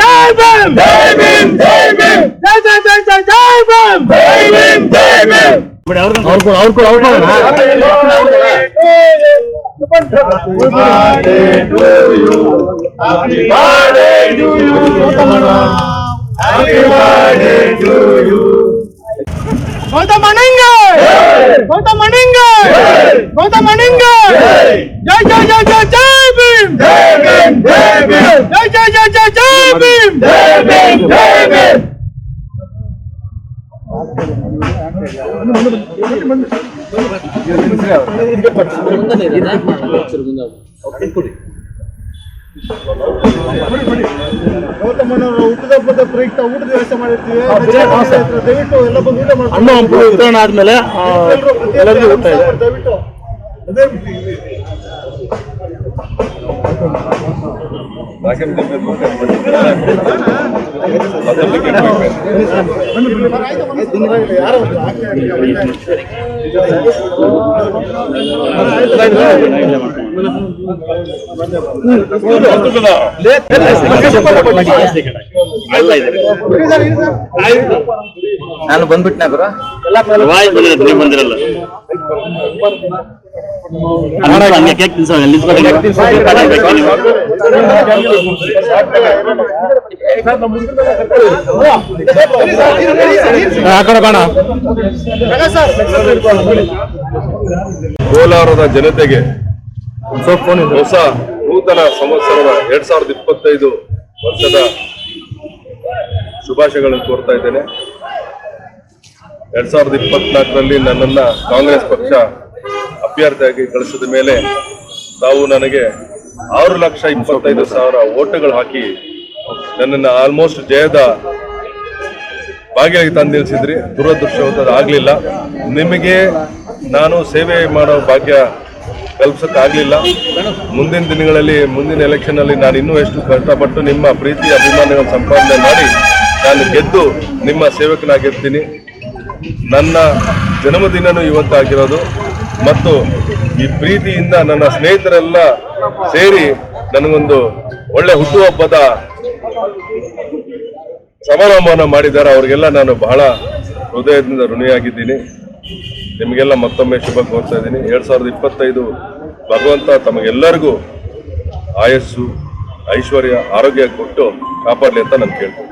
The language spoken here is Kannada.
जय भीम जय भीम जय भीम जय जय जय जय जय भीम जय भीम जय भीम और को और को और को Happy birthday to you. Happy birthday to you. Gautam అనంగే Gautam అనంగే Gautam అనంగే జై జై జై జై జై భీమ్! జై భీమ్ జై భీమ్! జై జై జై జై జై భీమ్! జై భీమ్ జై భీమ్! ముందు ముందు ಗೌತಮಣ್ಣವರ ಹುಟ್ಟುಹಬ್ಬದ ಪ್ರಯುಕ್ತ ಊಟದ ವ್ಯವಸ್ಥೆ ಮಾಡಿರ್ತೀವಿ. ದಯವಿಟ್ಟು ಎಲ್ಲ ಬಂದು ಊಟ ಹಣ್ಣು ಹಂಪಲು ವಿತರಣೆ ಆದ್ಮೇಲೆ ಎಲ್ಲರಿಗೂ ಊಟ ಇದೆ. ದಯವಿಟ್ಟು. ಅದೇ ನಾನು ಬಂದ್ಬಿಟ್ನ ಗುರು? ನೀವು ಬಂದಿರಲ್ಲ ಕೋಲಾರದ ಜನತೆಗೆ ಹೊಸ ನೂತನ ಸಂವತ್ಸರದ ಎರಡ್ ಸಾವಿರದ ಇಪ್ಪತ್ತೈದು ವರ್ಷದ ಶುಭಾಶಯಗಳನ್ನು ಕೋರ್ತಾ ಇದ್ದೇನೆ. ಎರಡ್ ಸಾವಿರದ ಇಪ್ಪತ್ನಾಲ್ಕರಲ್ಲಿ ನನ್ನನ್ನ ಕಾಂಗ್ರೆಸ್ ಪಕ್ಷ ಅಭ್ಯರ್ಥಿಯಾಗಿ ಕಳಿಸಿದ ಮೇಲೆ ತಾವು ನನಗೆ ಆರು ಲಕ್ಷ ಇಪ್ಪತ್ತೈದು ಸಾವಿರ ಓಟುಗಳು ಹಾಕಿ ನನ್ನನ್ನು ಆಲ್ಮೋಸ್ಟ್ ಜಯದ ಭಾಗಿಯಾಗಿ ತಂದು ನಿಲ್ಲಿಸಿದ್ರಿ. ದುರದೃಷ್ಟವಂತದ್ದು ಆಗಲಿಲ್ಲ ನಿಮಗೆ ನಾನು ಸೇವೆ ಮಾಡೋ ಭಾಗ್ಯ ಕಲ್ಪಿಸಕ್ಕಾಗ್ಲಿಲ್ಲ ಮುಂದಿನ ದಿನಗಳಲ್ಲಿ, ಮುಂದಿನ ಎಲೆಕ್ಷನ್ ಅಲ್ಲಿ ನಾನು ಇನ್ನೂ ಎಷ್ಟು ಕಷ್ಟಪಟ್ಟು ನಿಮ್ಮ ಪ್ರೀತಿ, ಅಭಿಮಾನಗಳ ಸಂಪಾದನೆ ಮಾಡಿ ನಾನು ಗೆದ್ದು ನಿಮ್ಮ ಸೇವಕನಾಗಿರ್ತೀನಿ. ನನ್ನ ಜನ್ಮದಿನನೂ ಇವತ್ತಾಗಿರೋದು ಮತ್ತು ಈ ಪ್ರೀತಿಯಿಂದ ನನ್ನ ಸ್ನೇಹಿತರೆಲ್ಲ ಸೇರಿ ನನಗೊಂದು ಒಳ್ಳೆ ಹುಟ್ಟುಹಬ್ಬದ ಸಮಾರಂಭವನ್ನು ಮಾಡಿದ್ದಾರೆ. ಅವರಿಗೆಲ್ಲ ನಾನು ಬಹಳ ಹೃದಯದಿಂದ ಋಣಿಯಾಗಿದ್ದೀನಿ. ನಿಮಗೆಲ್ಲ ಮತ್ತೊಮ್ಮೆ ಶುಭ ಕೋರ್ತಾ ಇದ್ದೀನಿ. ಎರಡು ಸಾವಿರದ ಇಪ್ಪತ್ತೈದು ಭಗವಂತ ತಮಗೆಲ್ಲರಿಗೂ ಆಯಸ್ಸು ಐಶ್ವರ್ಯ ಆರೋಗ್ಯ ಕೊಟ್ಟು ಕಾಪಾಡಲಿ ಅಂತ ನಾನು ಕೇಳ್ತೀನಿ.